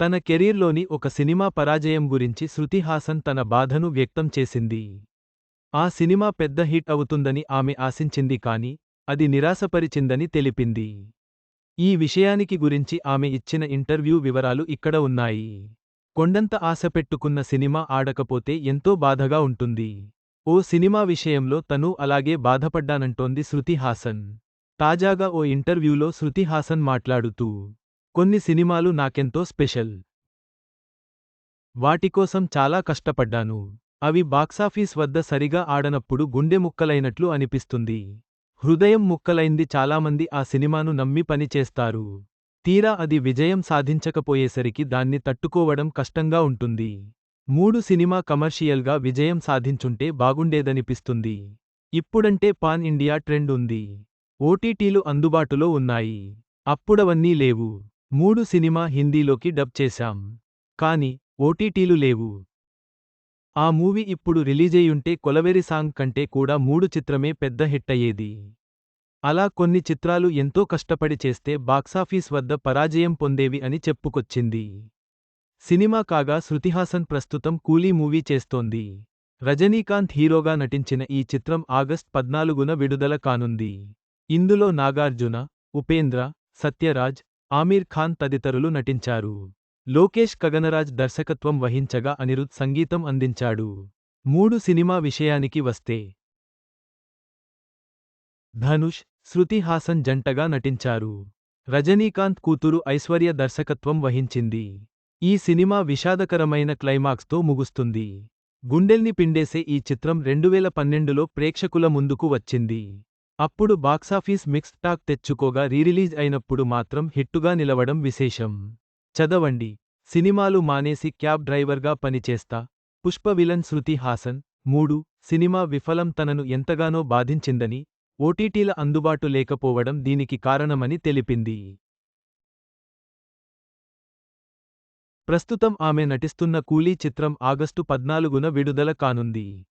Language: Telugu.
తన కెరీర్లోని ఒక సినిమా పరాజయం గురించి శృతి హాసన్ తన బాధను వ్యక్తం చేసింది. ఆ సినిమా పెద్ద హిట్ అవుతుందని ఆమె ఆశించింది కాని అది నిరాశపరిచిందని తెలిపింది. ఈ విషయానికి గురించి ఆమె ఇచ్చిన ఇంటర్వ్యూ వివరాలు ఇక్కడ ఉన్నాయి. కొండంత ఆశపెట్టుకున్న సినిమా ఆడకపోతే ఎంతో బాధగా ఉంటుంది. ఓ సినిమా విషయంలో తను అలాగే బాధపడ్డానంటోంది శృతి హాసన్. తాజాగా ఓ ఇంటర్వ్యూలో శృతి హాసన్ మాట్లాడుతూ కొన్ని సినిమాలు నాకెంతో స్పెషల్. వాటికోసం చాలా కష్టపడ్డాను. అవి బాక్సాఫీస్ వద్ద సరిగా ఆడనప్పుడు గుండె ముక్కలైనట్లు అనిపిస్తుంది. హృదయం ముక్కలైంది చాలామంది ఆ సినిమాను నమ్మి పనిచేస్తారు తీరా అది విజయం సాధించకపోయేసరికి దాన్ని తట్టుకోవడం కష్టంగా ఉంటుంది. మూడు సినిమా కమర్షియల్గా విజయం సాధించుంటే బాగుండేదనిపిస్తుంది. ఇప్పుడంటే పాన్ ఇండియా ట్రెండ్ ఉంది. ఓటీటీలు అందుబాటులో ఉన్నాయి. అప్పుడవన్నీ లేవు. మూడు సినిమా హిందీలోకి డబ్ చేశాం. కాని ఓటీటీలు లేవు. ఆ మూవీ ఇప్పుడు రిలీజయ్యుంటే కొలవెరి సాంగ్ కంటే కూడా మూడు చిత్రమే పెద్ద హిట్టయ్యేది. అలా కొన్ని చిత్రాలు ఎంతో కష్టపడి చేస్తే బాక్సాఫీస్ వద్ద పరాజయం పొందేవి అని చెప్పుకొచ్చింది. సినిమా కాగా శృతిహాసన్ ప్రస్తుతం కూలీ మూవీ చేస్తోంది. రజనీకాంత్ హీరోగా నటించిన ఈ చిత్రం ఆగస్ట్ పద్నాలుగున విడుదల కానుంది. ఇందులో నాగార్జున ఉపేంద్ర సత్యరాజ్ ఆమీర్ ఖాన్ తదితరులు నటించారు. లోకేష్ కగనరాజ్ దర్శకత్వం వహించగా అనిరుద్ సంగీతం అందించాడు. మూడు సినిమా విషయానికి వస్తే ధనుష్ శృతి హాసన్ జంటగా నటించారు. రజనీకాంత్ కూతురు ఐశ్వర్య దర్శకత్వం వహించింది. ఈ సినిమా విషాదకరమైన క్లైమాక్స్తో ముగుస్తుంది. గుండెల్ని పిండేసే ఈ చిత్రం రెండువేల పన్నెండులో ప్రేక్షకుల ముందుకు వచ్చింది. అప్పుడు బాక్సాఫీస్ మిక్స్డ్ టాక్ తెచ్చుకోగా రీరిలీజ్ అయినప్పుడు మాత్రం హిట్టుగా నిలవడం విశేషం. చదవండి. సినిమాలు మానేసి క్యాబ్ డ్రైవర్గా పనిచేస్తా. పుష్ప విలన్ శృతి హాసన్. మూడు. సినిమా విఫలం తనను ఎంతగానో బాధించిందని. ఓటీటీల అందుబాటు లేకపోవడం దీనికి కారణమని తెలిపింది. ప్రస్తుతం ఆమె నటిస్తున్న కూలీ చిత్రం ఆగస్టు పద్నాలుగున విడుదల కానుంది.